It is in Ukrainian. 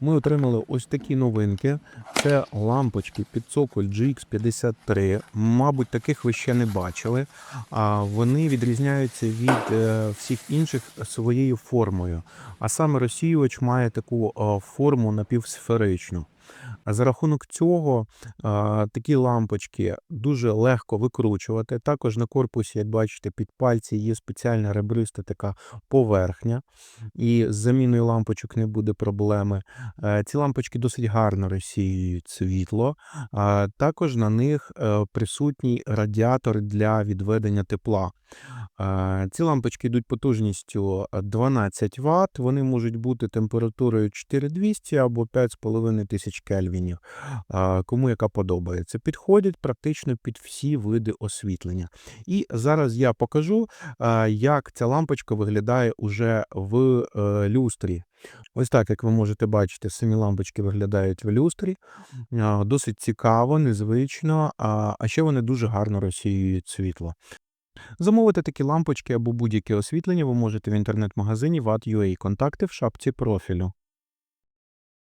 ми отримали ось такі новинки. Це лампочки під цоколь GX53. Мабуть, таких ви ще не бачили. А вони відрізняються від е, всіх інших своєю формою. А саме розсіювач має таку е, форму напівсферичну. За рахунок цього такі лампочки дуже легко викручувати. Також на корпусі, як бачите, під пальці є спеціальна ребриста така поверхня, і з заміною лампочок не буде проблеми. Е, Ці лампочки досить гарно розсіюють світло. Також на них е, присутній радіатор для відведення тепла. Е, Ці лампочки йдуть потужністю 12 Вт, вони можуть бути температурою 4200 або 5500 кельвінів, Е, кому яка подобається. Підходять практично під всі види освітлення. І зараз я покажу, як ця лампочка виглядає уже в е, люстрі. Ось так, як ви можете бачити, самі лампочки виглядають в люстрі. Досить цікаво, незвично, а ще вони дуже гарно розсіюють світло. Замовити такі лампочки або будь-яке освітлення ви можете в інтернет-магазині Watt.ua. Контакти в шапці профілю.